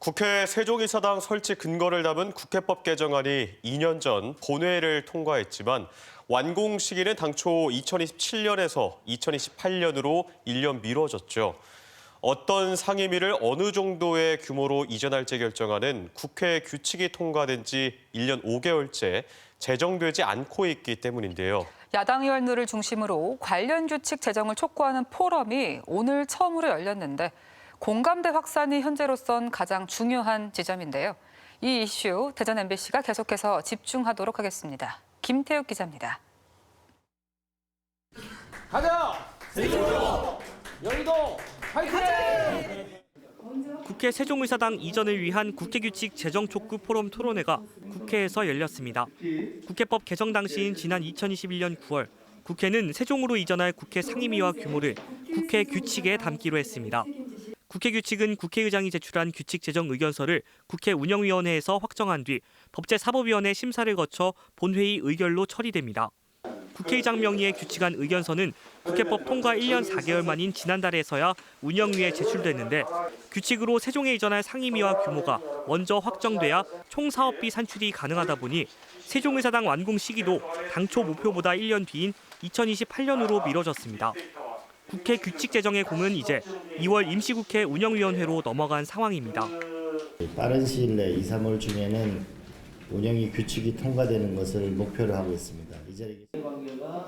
국회 세종이사당 설치 근거를 담은 국회법 개정안이 2년 전 본회의를 통과했지만 완공 시기는 당초 2027년에서 2028년으로 1년 미뤄졌죠. 어떤 상임위를 어느 정도의 규모로 이전할지 결정하는 국회 규칙이 통과된 지 1년 5개월째 제정되지 않고 있기 때문인데요. 야당 의원들을 중심으로 관련 규칙 제정을 촉구하는 포럼이 오늘 처음으로 열렸는데 공감대 확산이 현재로선 가장 중요한 지점인데요. 이 이슈 대전 MBC가 계속해서 집중하도록 하겠습니다. 김태욱 기자입니다. 가자! 세종로! 여의도! 화이팅! 국회 세종의사당 이전을 위한 국회규칙 제정 촉구 포럼 토론회가 국회에서 열렸습니다. 국회법 개정 당시인 지난 2021년 9월 국회는 세종으로 이전할 국회 상임위와 규모를 국회 규칙에 담기로 했습니다. 국회 규칙은 국회의장이 제출한 규칙 제정 의견서를 국회 운영위원회에서 확정한 뒤 법제사법위원회 심사를 거쳐 본회의 의결로 처리됩니다. 국회의장 명의의 규칙안 의견서는 국회법 통과 1년 4개월 만인 지난달에서야 운영위에 제출됐는데 규칙으로 세종에 이전할 상임위와 규모가 먼저 확정돼야 총 사업비 산출이 가능하다 보니 세종의사당 완공 시기도 당초 목표보다 1년 뒤인 2028년으로 미뤄졌습니다. 국회 규칙 제정의 공은 이제 2월 임시국회 운영위원회로 넘어간 상황입니다. 빠른 시일 내 2, 3월 중에는 운영이 규칙이 통과되는 것을 목표로 하고 있습니다.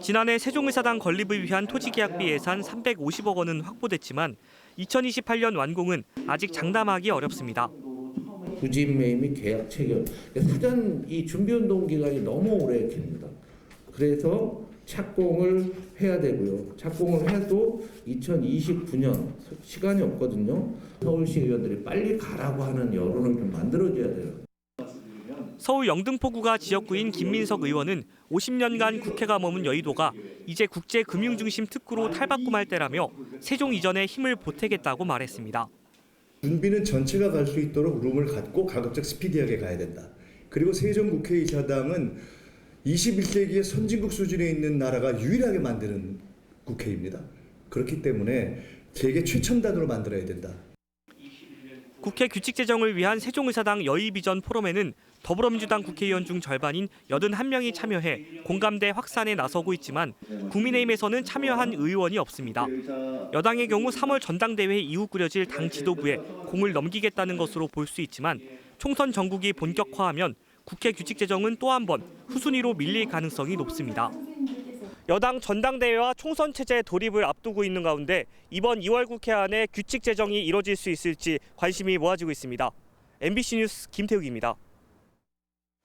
지난해 세종의사당 건립을 위한 토지계약비 예산 350억 원은 확보됐지만 2028년 완공은 아직 장담하기 어렵습니다. 부진 매입 및 계약 체결. 사전 이 준비 운동 기간이 너무 오래 깁니다. 그래서 착공을 해야 되고요. 착공을 해도 2029년 시간이 없거든요. 서울시 의원들이 빨리 가라고 하는 여론을 좀 만들어줘야 돼요. 서울 영등포구가 지역구인 김민석 의원은 50년간 국회가 머문 여의도가 이제 국제 금융 중심 특구로 탈바꿈할 때라며 세종 이전에 힘을 보태겠다고 말했습니다. 준비는 전체가 갈 수 있도록 룸을 갖고 가급적 스피디하게 가야 된다. 그리고 세종 국회의사당은 21세기의 선진국 수준에 있는 나라가 유일하게 만드는 국회입니다. 그렇기 때문에 세계 최첨단으로 만들어야 된다. 국회 규칙 제정을 위한 세종의사당 여의 비전 포럼에는 더불어민주당 국회의원 중 절반인 81명이 참여해 공감대 확산에 나서고 있지만 국민의힘에서는 참여한 의원이 없습니다. 여당의 경우 3월 전당대회 이후 꾸려질 당 지도부에 공을 넘기겠다는 것으로 볼 수 있지만 총선 전국이 본격화하면 국회 규칙 제정은 또 한 번 후순위로 밀릴 가능성이 높습니다. 여당 전당대회와 총선 체제 돌입을 앞두고 있는 가운데 이번 2월 국회 안에 규칙 제정이 이뤄질 수 있을지 관심이 모아지고 있습니다. MBC 뉴스 김태욱입니다.